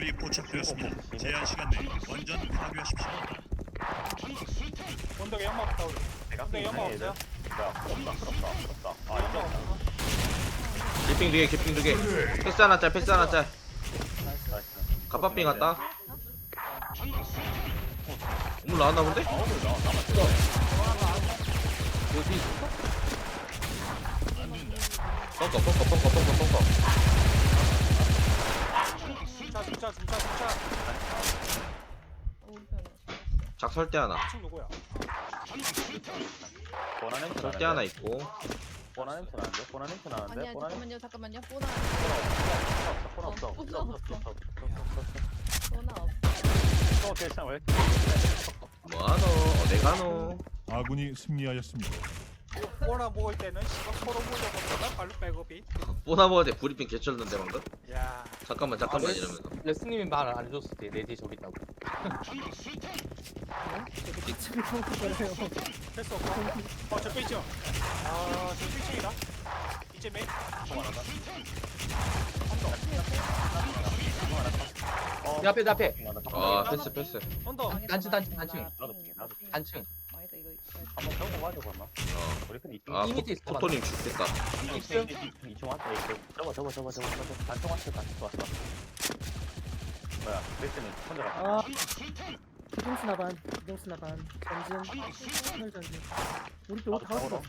건물이 포착되었습니다. 제한 시간 내에 완전 파괴하십시오. 언덕에 연막 내가 근데 연막 없어요? 아 연막 없어 개핑 두개 개핑 두개 패스 하나 짤 패스 하나 짤 갑밥빙 갔다 오늘 나왔나 본데? 아 어디? 뻥커 뻥커 뻥커 뻥커 뻥커 중차 중차 중차. 중차 작 설대 하나. 층 누구야? 보나 냄새 설대 하나 있고. 보나 냄새 나는데 보나 냄새 나는데 아니야 보나 냄새 잠깐만요 잠깐만요. 뽀나 보나 없어 어, 보나 없어. 보나 없어. 없어. 없어 또 대상 왜? 뭐하노? 어디 가노? 아군이 승리하였습니다. 꼬나 먹을 때는 시각 서로 보려고 그러나 발로 백업이. 뽀나 먹을 때 브리핑 개쩔던데 방금? 야. 잠깐만 잠깐만 이러면서. 레스님이 말 안 해줬을 때 레디 저기 있다고. 됐어. 어 저기 있죠? 아 저기 1층이다. 이제 메인. 어내 앞에 내 앞에. 아 패스 패스. 언덕 단층 단층 단층. 나도 나도 단층. 한번 태우고 가지고 갔나 어. 우리 큰 이쪽 아 이미지 있어, 코토님 죽겠다. 이층 이층 왔다 이층 저거 저거 저거 저거 저거 단총 왔어 단총 왔어 뭐야 레스는 혼자 갔다. 아, 기동수나 반, 기동수나 반, 전진, 하늘 전진. 우리 또 다 왔어. 어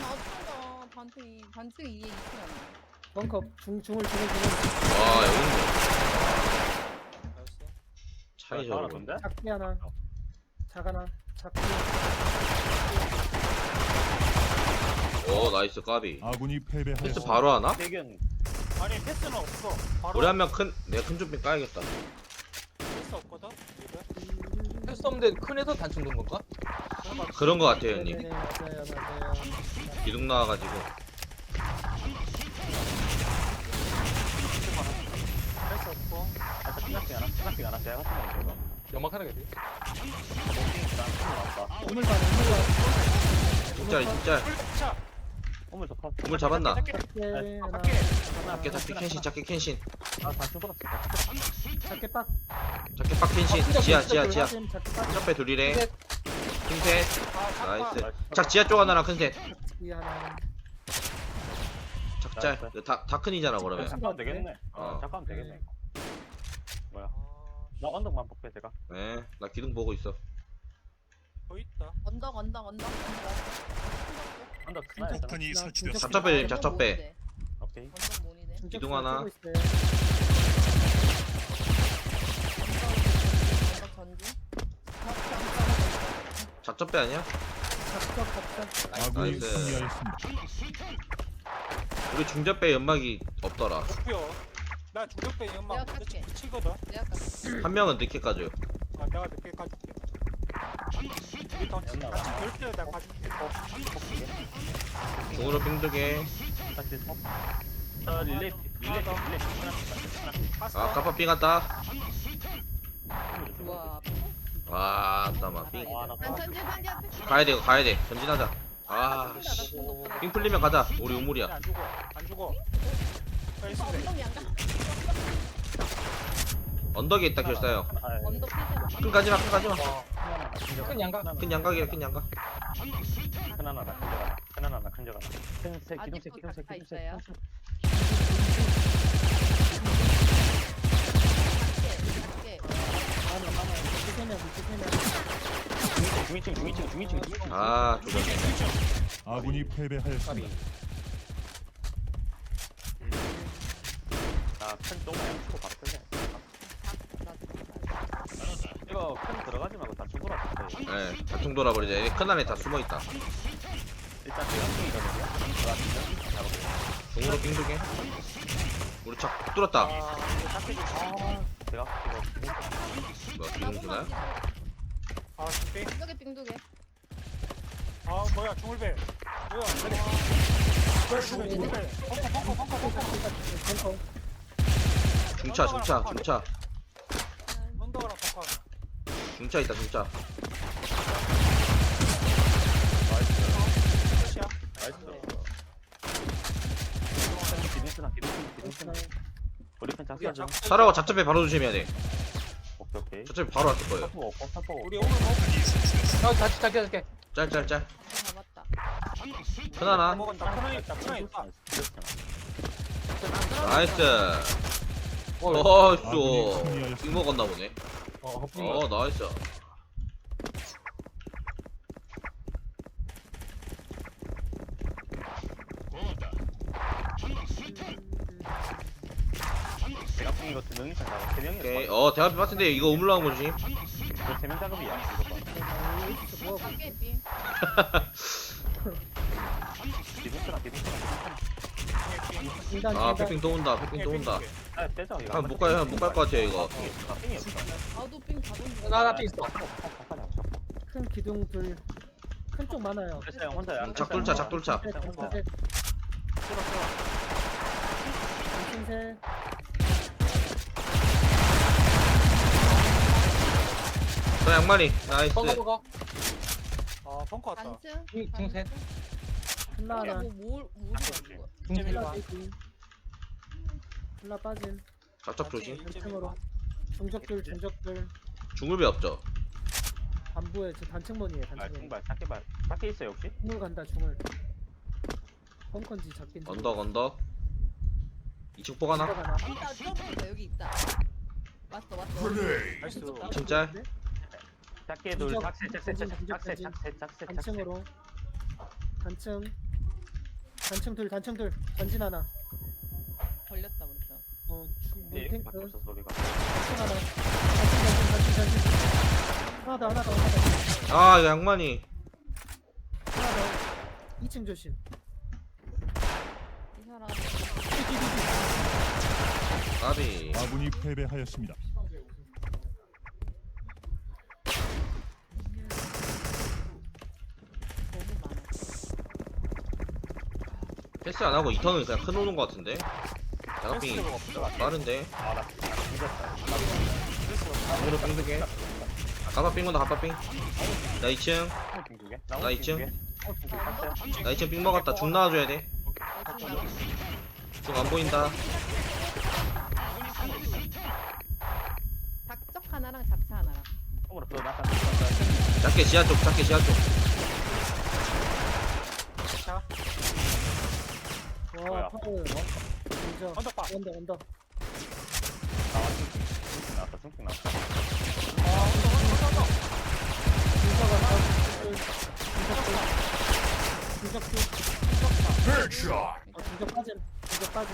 나왔다. 반층 반층 2에 2층 아니야 벙커, 중, 중을, 중을, 중을. 와 여기 있네. 차이 하나 본데? 작게 하나, 작 하나, 작게. 오 나이스 까비 아군이 패스 패배하였습니다. 바로 하나? 대견 아니 패스는 없어 바로 우리 한 명 큰 내가 큰 좀비 까야겠다 패스 없거든 패스 없는데 큰 애도 단층 둔 건가? 그런 거 같아요 형님 네네, 맞아요, 맞아요. 기둥 나와가지고 패스 없고 아까 하나 스나핑 하나 제가 같은 연막 하나 나왔다 오물 반, 오물 반. 진짜 진짜. 차 오물 더 컷. 우물 잡았나? 작게 작게 하나, 작게. 작게 캔신 작게 캔신. 아 단총 걸었어. 작게 빡. 작게 빡 캔신. 지하 지하 지하. 빡. 첫배 둘이래. 킹셋. 아 나이스. 작 지하 쪽 하나랑 큰셋. 하나. 작짤 다, 다 큰이잖아 그러면. 잠깐 되겠네. 어. 어 잠깐 되겠네 이거. 뭐야? 아, 나 언덕만 볼게 제가 네 나 기둥 보고 있어 더 있다 언덕 언덕 언덕 언덕 스나야 되나? 폭탄이 나 설치되었습니다. 잡잡배 오케이 언덕 모니네 중적 기둥 하나. 있어요. 언덕 전진 잡잡배 아니야? 작적. 아군이 나이스. 승리하였습니다. 우리 중잡배 연막이 없더라 목표 나 중격배 연막 내가. 치거든. 내가 한 명은 늦게 까줘요. 아 내가 늦게 가줄게. 우리 더 같이 연락. 결제 내가 가줄게. 어, 중으로 빙두개 다시 서. 어, 릴레이 릴레이 릴레이. 스나핑 봤어? 아삥 왔다. 우와 와 따마 삥. 와나 전진 전진 앞에 가야 돼 이거 가야 돼. 전진하자. 아삥 풀리면 가자. 우리 우물이야. 안 죽어. 안 죽어 돼 언덕이 안 가. 언덕에 있다 결사요 언덕 피세 큰 가지마 큰 가지마 큰 양각. 큰 양각이야 큰 양각 큰 하나 큰 저가 큰 하나 큰 저가 기둥색 아직도 기둥색 다 기둥색 있어요? 예. 하나, 하나. 명. 중위층 중위층 중위층 중위층 아 조졌네 아군이 패배하였습니다. 까비. 나큰 조그만 치고 바로 끌래 이거 큰 들어가지 말고 단총 돌아주세요 예 단통 돌아버리자. 얘큰 안에 다 숨어 있다. 일단 대각층이거든요. 들어가시면 잡아볼게요 중으로 빙두개. 우리 착 뚫었다. 아 이거 이거 뭐 기둥구나 아 빙두개 빙두개. 아 뭐야 중울배. 뭐야 그래 펑커 펑커 펑커. 중차 중차 중차. 언더랑 펑커 중차 있다 중차 끝이야 나이스 기둥스나 기둥스나 기둥스나 우리 큰 작전 작전 중. 사라가 작전배 바로 조심해야 돼 오케이 오케이. 작전배 바로 왔을 거예요 사포 없고 사포. 우리 오늘 뭐 설치됐습니다. 나 다시 잡게 잡게. 짤짤짤 잡았다. 먹었다. 있다. 있다. 나이스 어, 어이씨 아군이 승리하였습니다. 이 먹었나 보네 어. 어 나이스 이거 두 명이서 나가 세 명이서. 오케이 어 대화비 같은데 이거 우물러간 거지 이거 세명 작업이야. 이거 봐. 아 패핑 또 온다 패핑 또 온다 아 빼자 이거. 한못 가요 못갈것 같아요 이거 아 없어. 나나 삐 있어. 큰 기둥 둘큰 쪽 많아요 혼자야. 작돌차 작돌차. 저 양말이 나이스 벙커 벙커. 아 벙커 왔다. 중- 중셋. 뭐뭘 이거. 중셋. 플라 뒤 플라 빠짐 작작 조심 단층으로 중적들 중적들 중물배 없죠 반부에 저 단층문이에요 아 단층문 중발 작게발. 작게 있어 혹시? 중물 간다 중물 벙컨지 잡긴지 언덕 언덕 2층 포 하나 들어가나? 있다 여기 있다. 왔어 왔어. 나이스. 2층 짤 작게 둘 작세 작세 작세 작세 작세 작세 작세. 단층으로. 단층. 단층 둘 단층 둘. 전진 하나. 걸렸다 그래서. 어 중- 네, 탱크. 바뀌었어 소리가. 단층 하나. 단층 단층 단층 단층. 하나 더 하나 더 하나 더. 아 양만이. 하나 더. 2층 조심. 이 사람. 까비. 아군이 패배하였습니다. 너무 많아. 패스 안 하고 2턴은 그냥 큰 오는 것 같은데? 대각빙이 빠른데? 아나 죽었다. 오늘 빙 두개 가파빙 온다 가파빙. 나 2층. 두 개. 나 이층. 나나 2층 빙 먹었다. 중 나와줘야 돼 중 안 보인다. 작적 하나랑 잡차 하나랑. 작게 지하 쪽 작게 지하 쪽 보여요. 진짜. 언덕 봐. 언덕, 언덕. 나왔어. 나왔어. 승승 나왔어. 아, 언덕, 언덕, 언덕. 진짜 갔다. 진짜 큐. 헤드샷. 아, 진짜 빠짐. 진짜 빠짐.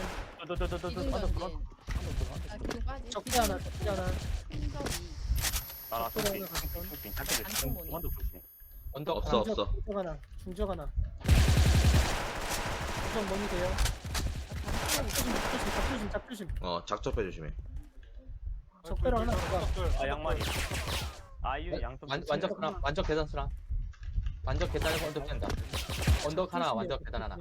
더더더더더 언덕 들어. 아, 그거 빠지. 적지 않아, 적지 않아. 흰석이. 나라 승승. 승승. 착해. 언덕 조심. 언덕 없어, 없어. 중적 하나. 중적 하나. 중적 뭐니 돼요? 잡조심 잡조심 잡조심 어 작접해 조심해 적배로 하나 더아 양말이. 아유 양쪽. 완 완적 하나. 완적 계단 쓰나. 완적 계단에서 언덕 깬다. 언덕 하나 완적 계단 하나.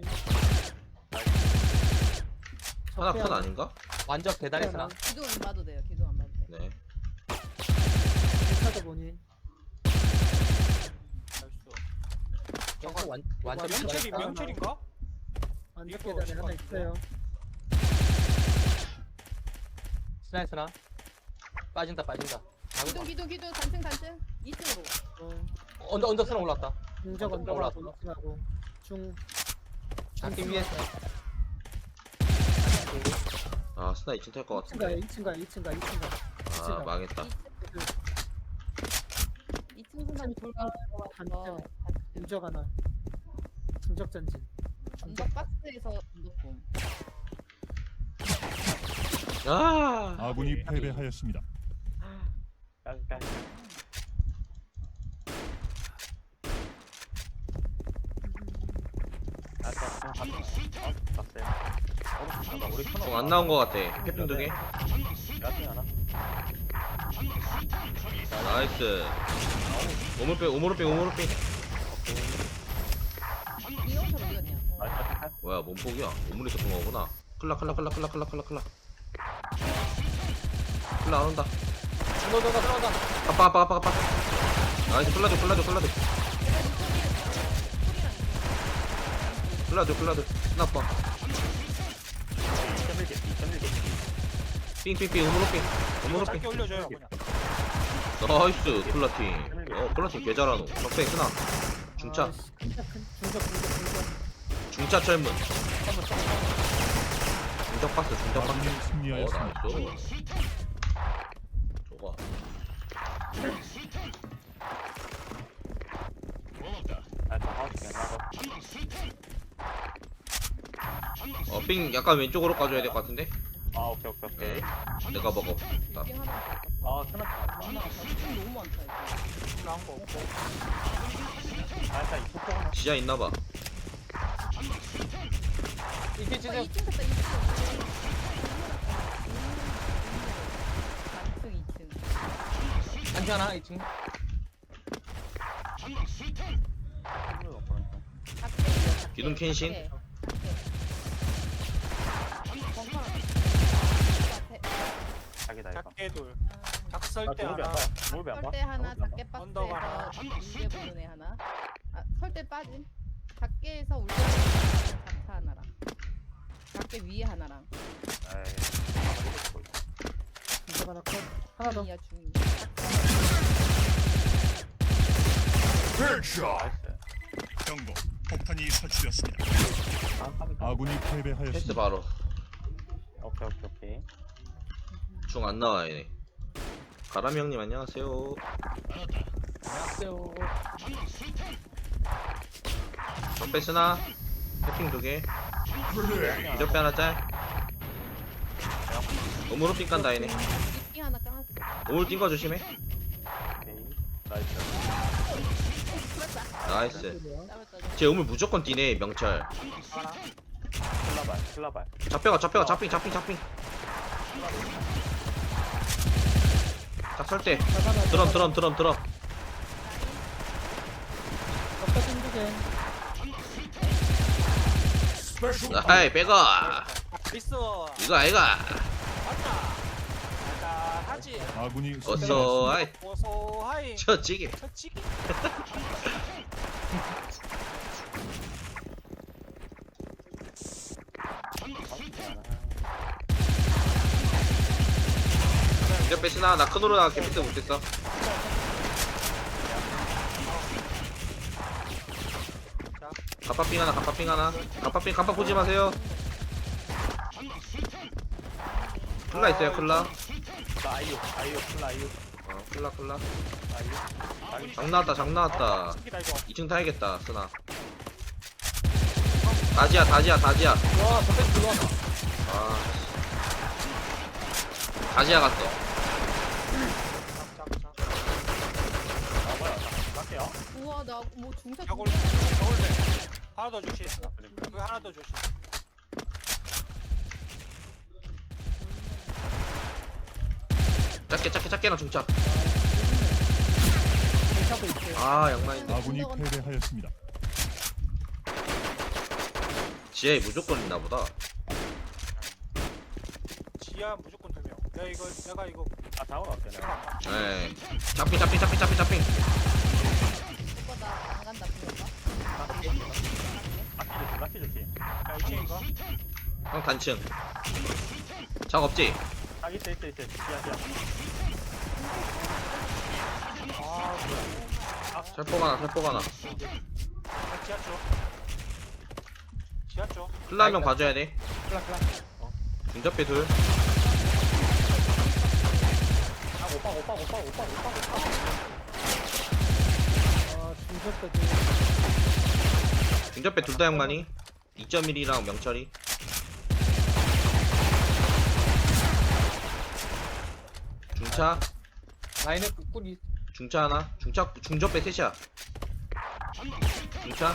하나 큰 아닌가? 완적 계단에 쓰나. 기둥 안 봐도 돼요. 기둥 안 봐도 돼. 네 차도 뭐니 완와 완적 명철이 계단에. 명철인가? 이거 계단에 하나 있어요 스나이 쓰나. 빠진다 빠진다. 기둥 기둥 기둥. 단층 단층. 2층으로. 어, 언덕 언덕 쓰나 올랐다. 중적 언덕 언덕하고 올라왔어. 중하고. 중. 작게 위에 아 스나 2층 탈 것 2층 같은데. 가요 2층 가요 2층 가 2층 가 아 망했다. 2층 순간 돌아가는 거 같아서 중적 하나. 중적 전진. 언덕 박스에서 언덕 봄. 아 아군이 패배하였습니다. 아까. 봤어요. 어, 우리 중안 나온 것 같아 패핑 두개 야팅 하나. 나이스 오물빼 오물빼 오물빼 이? 어. 뭐야 몸폭이야 오물이 있었던 거구나 클라 클라 클라 클라 클라 클라 클라 클라 안 온다. 들어온다 들어온다. 아빠 아빠 아빠 아빠. 나이스 클라줘 클라줘 클라줘 스나빠 2.1개, 2.1개. 삥삥삥 우무로삥. 짧게 올려줘요 그냥. 나이스 플라팅. 어 플라팅 개잘하노. 적배 쓰나? 중차. 중적 중적 중적 중차 철문. 중적 박스 중적 박스. 어 승리하였습니다. 나이스 아, 저 하우스 괜찮아. 어삥 약간 왼쪽으로 까줘야 될 것 같은데 아, 오케이, 오케이, 오케이. 내가 먹어 나 빙 하나 아, 스나타. 빙 너무 많다 이거. 나온 거 없고 아, 일단 이 폭포 하나. 지하 있나봐 이게 아, 진짜 2층 갔다 2층. 반층 2층. 단지 하나 2층 기둥 캔신? 네. 자기다, 이거. 작게 둘 아, 돌비 안 하나 안 봐. 설대 하나. 작게 언덕 박스에서 하나. 하나. 아, 설대 빠짐. 작게에서 울게 작차 하나랑. 작게 위에 하나랑. 에이. 하나 컷 하나 더 중이야 중이. 경고. 폭탄이 설치되었습니다. 아. 아군이 패스 패배하였습니다. 바로 오케이, 오케이, 오케이. 중 안 나와 얘네 가람이 형님 안녕하세요 안녕하세요 적배 쓰나 해핑 두개 기적배 하나 짤 우무로 삥 깐다 얘네 삐 하나 까놨어. 우물 뛴거 조심해. 나이스. 쟤 우물 무조건 뛰네 명철. 클라발, 클라발. 잡혀가 잡혀가 잡핑 잡핑 잡핑 작설대. 드럼 드럼 드럼 드럼. 적배 중두개 아이 백어 리스 이거 아이가 하지. 아군이 어서 아이. 고소하이. 저 찌개 첫치기 기적배 쓰나? 나 큰으로 나 캐피트 못했어. 갑바핑 하나 갑바핑 하나. 갑바핑 갑바 보지 마세요. 클라 있어요 클라 나 아이유, 아이유, 클라, 아이유. 어 클라 클라 아이유. 자기 장 나왔다 장 나왔다 치기다 이거 2층 타야겠다 쓰나 다지야 다지야 다지야 와 적배 들어왔다 아 씨. 다지야 갔어 짝짝짝 아, 뭐야. 나, 갈게요. 우와 나 뭐 중사 저걸. 저걸 하나 더 주시 그 하나 더 주시 작게 작게 작게랑 중차 있어요 아 양만인데 아군이 패배하였습니다. 지하에 무조건 있나 보다 지하 무조건 두 명 내가 이거 내가 이거 아, 잡으러 갈게, 내가. 에이 잡핑 잡핑 잡핑 잡핑 잡핑 오빠 나안 간다 부른가? 낚시 조심, 낚시 조심. 야 2층인가? 형 단층 작 없지? 아, 있어, 있어, 있어. 지하, 지하. 아 뭐야 살포 하나 하나. 아, 지하 쪽. 지하 쪽. 클라 한명 봐줘야 돼. 클라 클라. 중접배 둘. 아 오빠 오빠 오빠 오빠 오빠 오빠. 아 중적배도 중접배 둘다 양만이. 2.1이랑 명철이 중차 라인에 꿀이 중차 하나 중차 중접배 셋이야 중차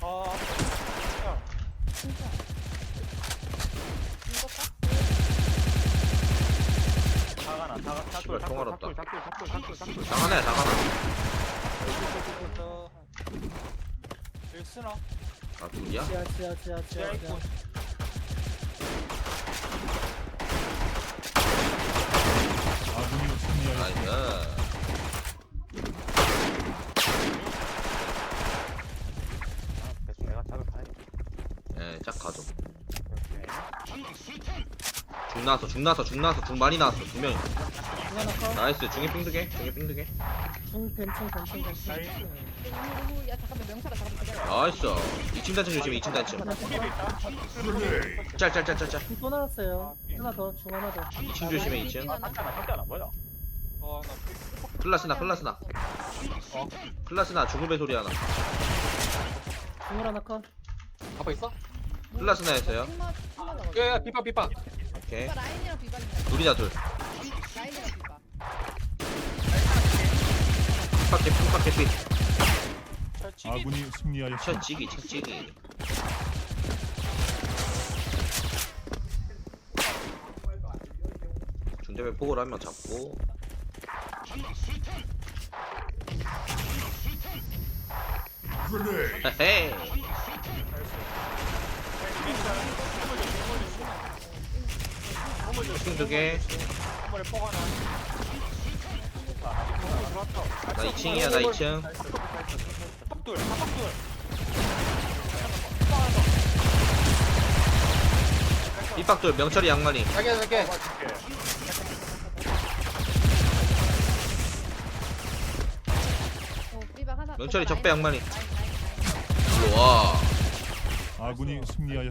아 야, 진짜. 이거 까? 사가나, 사가, 씨발, 작돌, 총알 없다. 작돌, 작돌, 작돌, 작돌. 장 하나야 장 하나 저 여기 쓰나? 아 둘이야? 지하 지하 지하 지하 지하였습니다. 나이스 아, 대충 내가 작을 가야겠다. 예짝 가져 오케이. 중 나왔어 중 나왔어 중 나왔어 중 많이 나왔어 두 명이 중 하나 컷. 나이스 중에 삥두개 중에 삥두개 중 벤층 벤층 벤층. 우후, 야 잠깐만 명사가 잠깐만 기다려. 나이스 2층 단층 조심해 2층 단층 필요도 있다. 짤짤짤짤짤 중 또 나왔어요. 하나 더, 중 하나 더. 2층 조심해 2층 하나. 삭제하나 삭제 뭐야 어, 나 클라스나 클라스나. 클라스나 죽음의 소리 하나. 중을 하나 컷. 가빠 있어? 클라스나였어요? 야야 비파 비파 오케이. 비바 라인이랑 비바입니다. 둘이다 둘. 라인이랑 팍게 삐. 아군이 승리하였습니다. 첫찌기 첫찌기 중대배 폭을 한명 잡고 나 2층이야 나 2층. 팍둘, 팍둘. 삐박돌 명철이 양만이. 자기야 자기 비바 적배. 양만이 라인. 일로 와 아군이 승리하였습니다.